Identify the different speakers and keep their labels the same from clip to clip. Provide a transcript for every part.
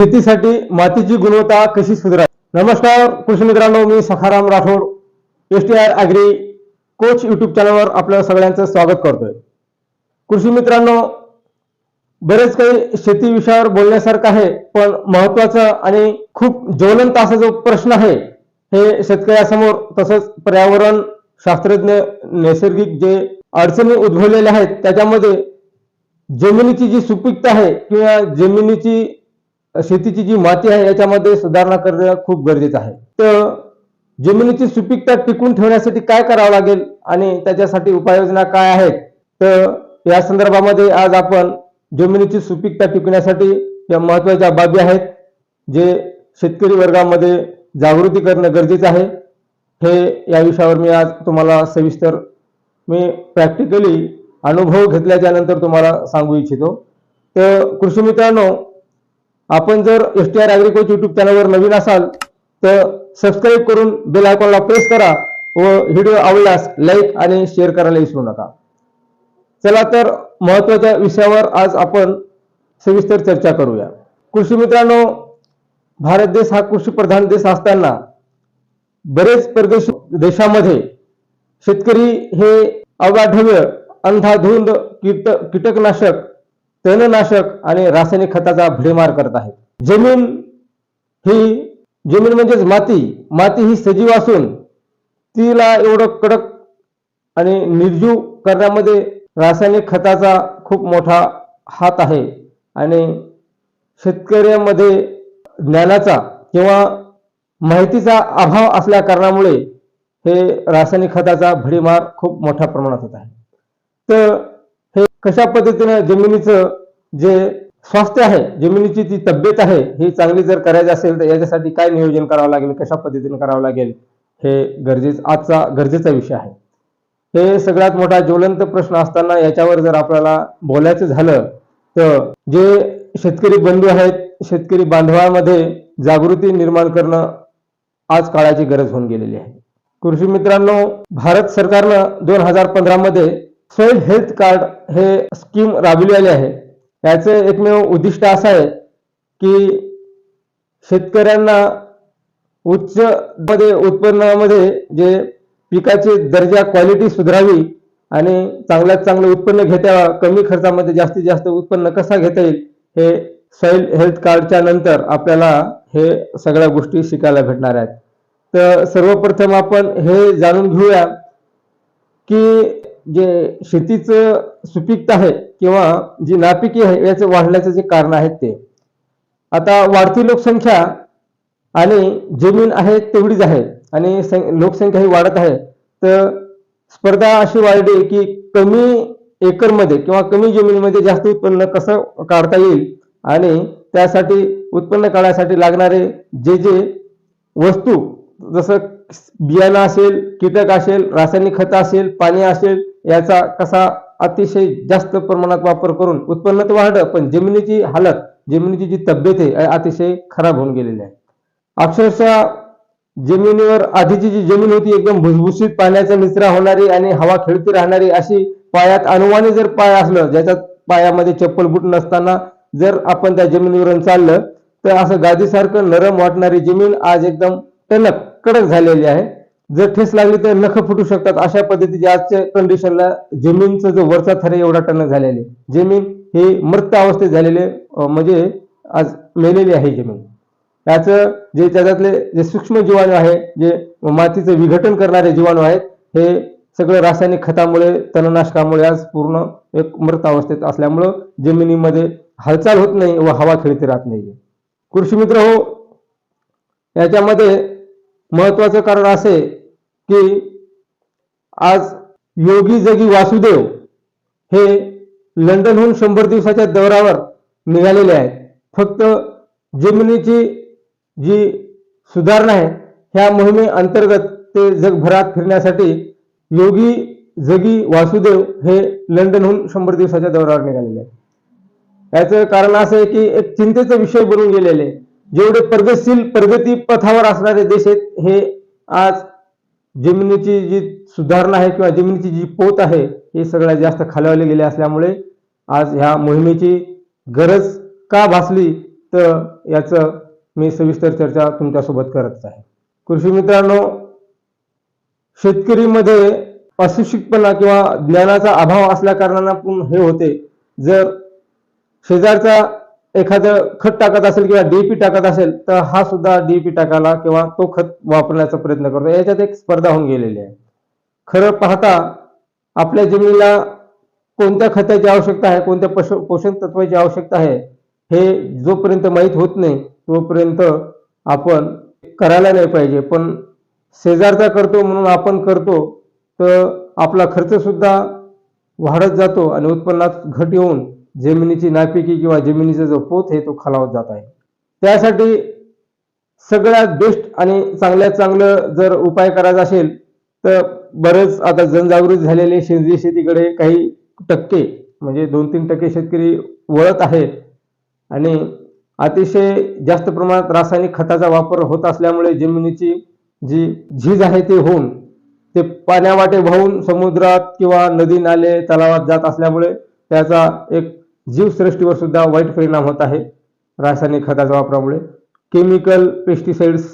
Speaker 1: शेतीसाठी मातीची गुणवत्ता कशी सुधारावी? नमस्कार कृषी मित्रांनो मी Sakharam Rathod S T R agri coach YouTube चॅनलवर आपल्या सगळ्यांचं स्वागत करतोय. कृषी मित्रांनो बरेच काही शेती विषयावर बोलण्यासारखं आहे पण महत्वाचं आणि खूप ज्वलंत असा जो प्रश्न आहे हे शेतकऱ्यासमोर तसंच पर्यावरण शास्त्रज्ञ नैसर्गिक जे अडचणी उद्भवलेल्या आहेत त्याच्यामध्ये जमिनीची जी सुपीकता आहे किंवा जमिनीची शेतीची जी माती आहे याच्यामध्ये सुधारणा करणं खूप गरजेचं आहे. तर जमिनीची सुपीकता टिकून ठेवण्यासाठी काय करावं लागेल आणि त्याच्यासाठी उपाययोजना काय आहेत? तर या संदर्भामध्ये आज आपण जमिनीची सुपीकता टिकण्यासाठी या महत्त्वाच्या बाबी आहेत जे शेतकरी वर्गामध्ये जागृती करणं गरजेचं आहे. हे या विषयावर मी आज तुम्हाला सविस्तर मी प्रॅक्टिकली अनुभव घेतल्याच्यानंतर तुम्हाला सांगू इच्छितो. तर कृषी मित्रांनो आपण जर S T R agri coach YouTube चॅनलवर नवीन असाल तर सबस्क्राईब करून बेल आयकॉनला प्रेस करा व व्हिडिओ आवडल्यास लाईक आणि शेअर करायला विसरू नका. चला तर महत्त्वाच्या विषयावर आज आपण सविस्तर चर्चा करूया. कृषी मित्रांनो भारत देश हा कृषी प्रधान देश असताना बरेच परदेश देशामध्ये शेतकरी हे अवाढव्य अंधाधुंद कीट कीटकनाशक तणनाशक आणि रासायनिक खताचा भडीमार करत आहेत. जमीन ही जमीन म्हणजेच माती माती ही सजीव असून तिला एवढं कडक आणि निर्जीव करण्यामध्ये रासायनिक खताचा खूप मोठा हात आहे आणि शेतकऱ्यांमध्ये ज्ञानाचा किंवा माहितीचा अभाव असल्या कारणामुळे हे रासायनिक खताचा भडीमार खूप मोठ्या प्रमाणात होत आहे. तर कशा पद्धतीने जमिनीचं जे स्वास्थ्य आहे जमिनीची जी तब्येत आहे ही चांगली जर करायची असेल तर याच्यासाठी काय नियोजन करावं लागेल कशा पद्धतीने करावं लागेल हे गरजेच आजचा गरजेचा विषय आहे. हे सगळ्यात मोठा ज्वलंत प्रश्न असताना याच्यावर जर आपल्याला बोलायचं झालं तर जे शेतकरी बंधू आहेत शेतकरी बांधवामध्ये जागृती निर्माण करणं आज काळाची गरज होऊन गेलेली आहे. कृषी मित्रांनो भारत सरकारनं दोन हजार पंधरामध्ये मध्ये सॉइल हेल्थ कार्ड हे स्कीम राबविली आहे. याचं एकमेव उद्दिष्ट असं आहे की शेतकऱ्यांना उच्च मध्ये उत्पन्नामध्ये जे पिकाची दर्जा क्वालिटी सुधारावी आणि चांगल्यात चांगलं उत्पन्न घेता कमी खर्चामध्ये जास्तीत जास्त उत्पन्न कसा घेता येईल हे सॉइल हेल्थ कार्डच्या नंतर आपल्याला हे सगळ्या गोष्टी शिकायला भेटणार आहेत. तर सर्वप्रथम आपण हे जाणून घेऊया की जे शेतीचं सुपीकता आहे किंवा जी नापिकी आहे याचं वाढण्याचं जे कारण आहेत ते. आता वाढती लोकसंख्या आणि जमीन आहे तेवढीच आहे आणि सं- लोकसंख्या ही वाढत आहे तर स्पर्धा अशी वाढली की कमी एकरमध्ये किंवा कमी जमिनीमध्ये जास्त उत्पन्न कसं काढता येईल आणि त्यासाठी उत्पन्न काढण्यासाठी लागणारे जे जे वस्तू जसं बियाणं असेल कीटक असेल रासायनिक खतं असेल पाणी असेल याचा कसा अतिशय जास्त प्रमाणात वापर करून उत्पन्न तर वाढलं पण जमिनीची हालत जमिनीची जी तब्येत आहे अतिशय खराब होऊन गेलेली आहे. अक्षरशः जमिनीवर आधीची जी जमीन होती एकदम भुसभुशीत पाण्याचा निचरा होणारी आणि हवा खेळती राहणारी अशी पायात अनुवाने जर पाय असलं ज्याच्यात पायामध्ये चप्पल बूट नसताना जर आपण त्या जमिनीवरून चाललं तर असं गादीसारखं नरम वाटणारी जमीन आज एकदम टणक कडक झालेली आहे. जर ठेस लागली तर नख फुटू शकतात. अशा पद्धतीचे आजच्या कंडिशनला जमीनचं जो वरचा थर आहे एवढा टन झालेले जमीन हे मृत अवस्थेत झालेले म्हणजे आज मेलेली आहे जमीन. याचं जे त्याच्यातले जे सूक्ष्म जीवाणू आहे जे मातीचं विघटन करणारे जीवाणू आहेत हे सगळं रासायनिक खतामुळे तणनाशकामुळे आज पूर्ण एक मृत अवस्थेत असल्यामुळं जमिनीमध्ये हालचाल होत नाही व हवा खेळती राहत नाही. कृषी मित्र हो याच्यामध्ये महत्वाचं कारण असे की आज योगी जगी वासुदेव हे लंडनहून शंभर दिवसाच्या दौऱ्यावर निघालेले आहेत फक्त जमिनीची जी सुधारणा आहे ह्या मोहिमे अंतर्गत ते जगभरात फिरण्यासाठी योगी जगी वासुदेव हे लंडनहून शंभर दिवसाच्या दौऱ्यावर निघालेले आहेत याचं कारण असं आहे की एक चिंतेचा विषय बनून गेलेले आहे. जेवढे प्रगतशील प्रगती पथावर असणारे देश आहेत हे आज जमिनीची जी सुधारणा आहे किंवा जमिनीची जी पोत आहे हे सगळ्यात जास्त खालावले गेले असल्यामुळे आज ह्या मोहिमेची गरज का भासली तर याचं मी सविस्तर चर्चा तुमच्यासोबत करतच आहे. कृषी मित्रांनो शेतकरीमध्ये अशिक्षितपणा किंवा ज्ञानाचा अभाव असल्या कारणानं हे होते. जर शेजारचा एखादं खत टाकत असेल किंवा डीपी टाकत असेल तर हा सुद्धा डीपी टाकायला किंवा तो खत वापरण्याचा प्रयत्न करतो. याच्यात एक स्पर्धा होऊन गेलेली आहे. खरं पाहता आपल्या जमिनीला कोणत्या खताची आवश्यकता आहे कोणत्या पशु पोषण तत्वाची आवश्यकता आहे हे जोपर्यंत माहीत होत नाही तोपर्यंत आपण करायला नाही पाहिजे. पण शेजारचा करतो म्हणून आपण करतो तर आपला खर्च सुद्धा वाढत जातो आणि उत्पन्नात घट येऊन जमिनीची नापिकी किंवा जमिनीचा जो पोत हे तो खालावत जात आहे. त्यासाठी सगळ्यात बेस्ट आणि चांगल्यात चांगलं जर उपाय करायचा असेल तर बरंच आता जनजागृत झालेले सेंद्रिय शेतीकडे काही टक्के म्हणजे दोन तीन टक्के शेतकरी वळत आहेत आणि अतिशय जास्त प्रमाणात रासायनिक खताचा वापर होत असल्यामुळे जमिनीची जी झीज आहे ते होऊन ते पाण्यावाटे वाहून समुद्रात किंवा नदी नाले तलावात जात असल्यामुळे त्याचा एक जीवसृष्टीवर सुद्धा वाईट परिणाम होत आहे रासायनिक खताच्या वापरामुळे. केमिकल पेस्टिसाइड्स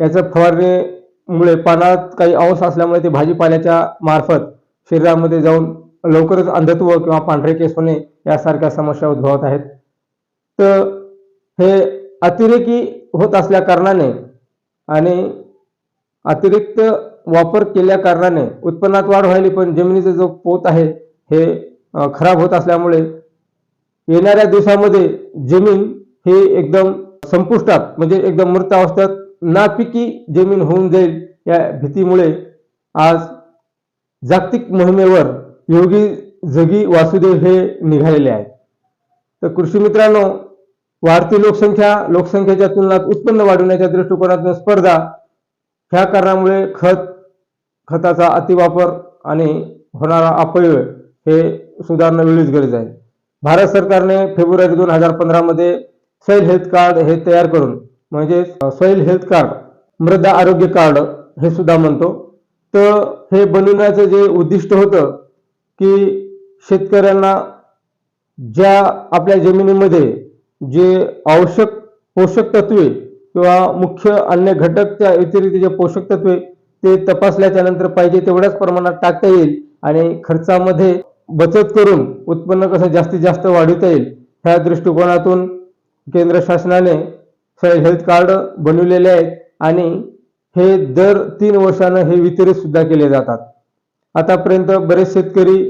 Speaker 1: याच्या फवारणीमुळे पानात काही अंश असल्यामुळे ते भाजीपाल्याच्या मार्फत शरीरामध्ये जाऊन लवकरच अंधत्व किंवा पांढरे केस होणे यासारख्या समस्या उद्भवत आहेत. तर हे अतिरेकी होत असल्या कारणाने आणि अतिरिक्त वापर केल्या कारणाने उत्पन्नात वाढ व्हायली पण जमिनीचा जो पोत आहे हे खराब होत असल्यामुळे येणाऱ्या दिवसामध्ये जमीन हे एकदम संपुष्टात म्हणजे एकदम मृत अवस्थेत नापिकी जमीन होऊन जाईल या भीतीमुळे आज जागतिक मोहिमेवर योगी जगी वासुदेव हे निघालेले आहेत. तर कृषी मित्रांनो वाढती लोकसंख्या लोकसंख्येच्या तुलनात उत्पन्न वाढवण्याच्या दृष्टिकोनातून स्पर्धा ह्या कारणामुळे खत खताचा अतिवापर आणि होणारा अपव्यय हे सुधारणं वेळीच गरज आहे. भारत सरकारने फेब्रुवारी दोन हजार पंधरामध्ये सैल हेल्थ कार्ड हे तयार करून म्हणजे सॉईल हेल्थ कार्ड मृदा आरोग्य कार्ड हे सुद्धा म्हणतो. तर हे बनवण्याचं जे उद्दिष्ट होतं की शेतकऱ्यांना ज्या आपल्या जमिनीमध्ये जे आवश्यक पोषक तत्वे किंवा मुख्य अन्य घटक त्या व्यतिरिक्त जे पोषक तत्वे ते तपासल्याच्या नंतर पाहिजे तेवढ्याच प्रमाणात टाकता येईल आणि खर्चामध्ये बचत करून उत्पन्न कसं जास्तीत जास्त वाढवता येईल ह्या दृष्टिकोनातून केंद्र शासनाने हेल्थ कार्ड बनवलेले आहेत आणि हे दर तीन वर्षानं हे वितरित सुद्धा केले जातात. आतापर्यंत बरेच शेतकरी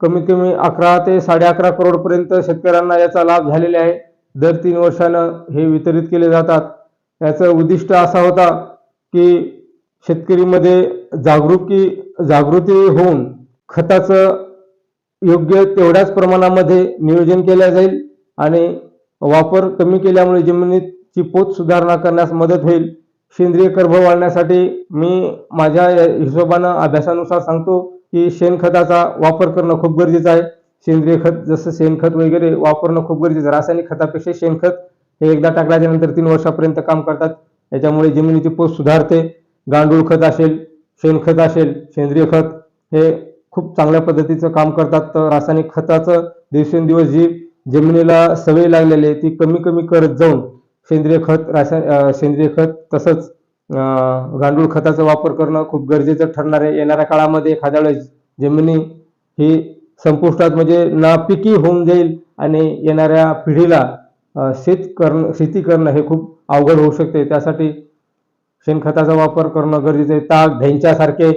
Speaker 1: कमीत कमी अकरा ते साडे अकरा करोडपर्यंत शेतकऱ्यांना याचा लाभ झालेला आहे. दर तीन वर्षानं हे वितरित केले जातात. याचं उद्दिष्ट असा होता की शेतकरीमध्ये जागरूकी जागृती होऊन खताचं योग्य तेवढ्याच प्रमाणामध्ये नियोजन केल्या जाईल आणि वापर कमी केल्यामुळे जमिनीची पोत सुधारणा करण्यास मदत होईल. सेंद्रिय कर्भ वाढण्यासाठी मी माझ्या हिशोबानं अभ्यासानुसार सांगतो की शेणखताचा वापर करणं खूप गरजेचं आहे. सेंद्रिय खत जसं शेणखत वगैरे वापरणं खूप गरजेचं आहे. रासायनिक खतापेक्षा शेणखत हे एकदा टाकल्याच्या नंतर तीन वर्षापर्यंत काम करतात. याच्यामुळे जमिनीची पोत सुधारते. गांडूळ खत असेल शेणखत असेल सेंद्रिय खत हे खूप चांगल्या पद्धतीचं काम करतात. तर रासायनिक खताचं दिवसेंदिवस जी जमिनीला सवय लागलेली आहे ती कमी कमी करत जाऊन सेंद्रिय खत रासायन सेंद्रिय खत तसंच गांडूळ खताचा वापर करणं खूप गरजेचं ठरणार आहे. येणाऱ्या काळामध्ये एखाद्या वेळेस जमिनी ही संपुष्टात म्हणजे नापिकी होऊन जाईल आणि येणाऱ्या पिढीला शेत करणं शेती करणं हे खूप अवघड होऊ शकते. त्यासाठी शेणखताचा वापर करणं गरजेचं आहे. ताक ढेंच्यासारखे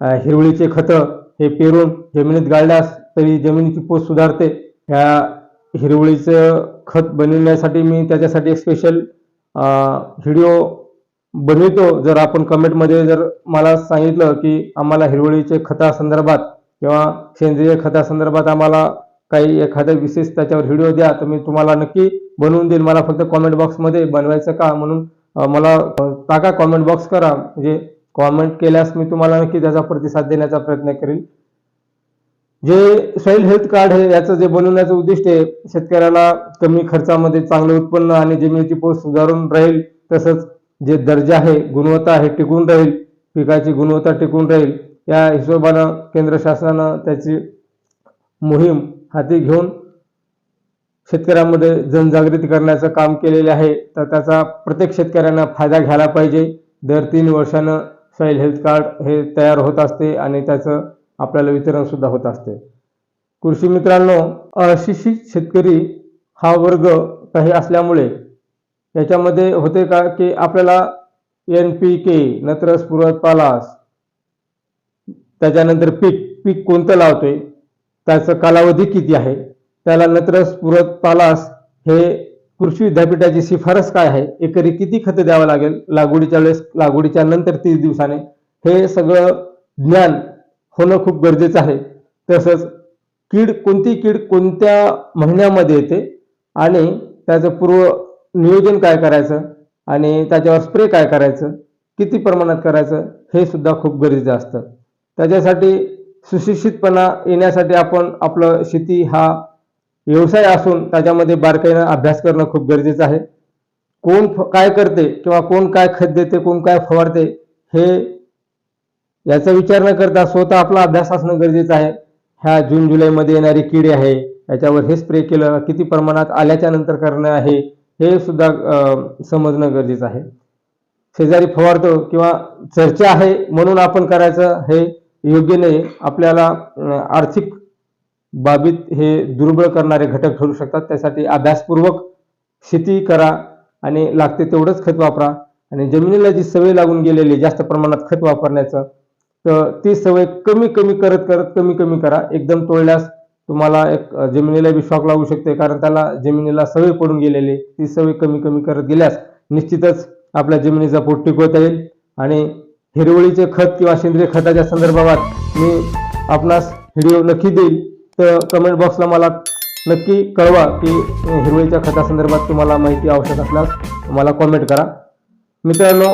Speaker 1: हिरवळीचे खतं हे पेरून जमिनीत गाळल्यास तरी जमिनीची पोत सुधारते. ह्या हिरवळीचं खत बनवण्यासाठी मी त्याच्यासाठी एक स्पेशल व्हिडिओ बनवितो. जर आपण कमेंटमध्ये जर मला सांगितलं की आम्हाला हिरवळीचे खतासंदर्भात किंवा सेंद्रिय खतासंदर्भात आम्हाला काही एखादा विशेष त्याच्यावर व्हिडिओ द्या तर मी तुम्हाला नक्की बनवून देईल मला फक्त कॉमेंट बॉक्समध्ये बनवायचं का म्हणून मला टाका. कॉमेंट बॉक्स करा. म्हणजे कॉमेंट केल्यास मी तुम्हाला नक्की त्याचा प्रतिसाद देण्याचा प्रयत्न करेल जे सॉईल हेल्थ कार्ड आहे याचं जे बनवण्याचं उद्दिष्ट आहे शेतकऱ्याला कमी खर्चामध्ये चांगलं उत्पन्न आणि जमिनीची पोस्ट सुधारून राहील तसंच जे दर्जा आहे गुणवत्ता आहे टिकून राहील पिकाची गुणवत्ता टिकून राहील या हिशोबानं केंद्र शासनानं त्याची मोहीम हाती घेऊन शेतकऱ्यांमध्ये जनजागृती करण्याचं काम केलेले आहे. तर त्याचा प्रत्येक शेतकऱ्यांना फायदा घ्यायला पाहिजे. दर तीन वर्षानं सॉईल हेल्थ कार्ड हे तयार होत असते आणि त्याचं आपल्याला वितरण सुद्धा होत असते. कृषी मित्रांनो अशिक्षित शेतकरी हा वर्ग काही असल्यामुळे याच्यामध्ये होते का की आपल्याला एन पी के नत्र स्फुरत पालास त्याच्यानंतर पीक पीक कोणतं लावतोय त्याचं कालावधी किती आहे त्याला नत्र स्फुरत पालास हे कृषी विद्यापीठाची शिफारस काय आहे? एकरी किती खतं द्यावं लागेल? लागवडीच्या वेळेस लागवडीच्या नंतर तीस दिवसाने? हे सगळं ज्ञान होणं खूप गरजेचं आहे. तसंच कीड कोणती कीड कोणत्या महिन्यामध्ये येते? आणि त्याचं पूर्व नियोजन काय करायचं? आणि त्याच्यावर स्प्रे काय करायचं? किती प्रमाणात करायचं? हे सुद्धा खूप गरजेचं असतं. त्याच्यासाठी सुशिक्षितपणा येण्यासाठी आपण आपलं शेती हा व्यवसाय असून त्याच्यामध्ये बारकाईनं अभ्यास करणं खूप गरजेचं आहे. कोण फ- काय करते किंवा कोण काय खत देते कोण काय फवारते हे याचा विचार न करता स्वतः आपला अभ्यास असणं गरजेचं आहे. ह्या जून जुलैमध्ये येणारी किडे आहे याच्यावर हे स्प्रे केलं किती प्रमाणात आल्याच्यानंतर करणं आहे हे सुद्धा समजणं गरजेचं आहे. शेजारी फवारतो किंवा चर्चा आहे म्हणून आपण करायचं हे योग्य नाही. आपल्याला आर्थिक बाबीत हे दुर्बळ करणारे घटक ठरू शकतात. त्यासाठी अभ्यासपूर्वक शेती करा आणि लागते तेवढंच खत वापरा. आणि जमिनीला जी सवय लागून गेलेली जास्त प्रमाणात खत वापरण्याचं तर ती सवय कमी कमी करत करत कमी कमी करा. एकदम तोडल्यास तुम्हाला एक जमिनीला बी शॉक लागू शकते कारण त्याला जमिनीला सवय पडून गेलेली ती सवय कमी कमी करत गेल्यास निश्चितच आपल्या जमिनीचा पोट टिकवता येईल. आणि हिरवळीचे खत किंवा सेंद्रिय खताच्या संदर्भात मी आपणास व्हिडिओ नक्की देईल. तर कमेंट बॉक्सला मला नक्की कळवा की हिरवळीच्या खतासंदर्भात तुम्हाला माहिती आवश्यक असल्यास मला कॉमेंट करा. मित्रांनो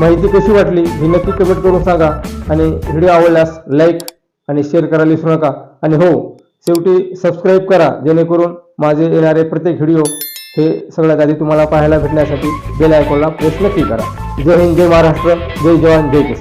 Speaker 1: माहिती कशी वाटली ही नक्की कमेंट करून सांगा आणि व्हिडिओ आवडल्यास लाईक आणि शेअर करायला विसरू नका. आणि हो शेवटी सबस्क्राईब करा जेणेकरून माझे येणारे प्रत्येक व्हिडिओ हे सगळ्यात आधी तुम्हाला पाहायला भेटण्यासाठी बेल आयकॉनला प्रेस नक्की करा. जय हिंद जय महाराष्ट्र जय जवान जय किसान.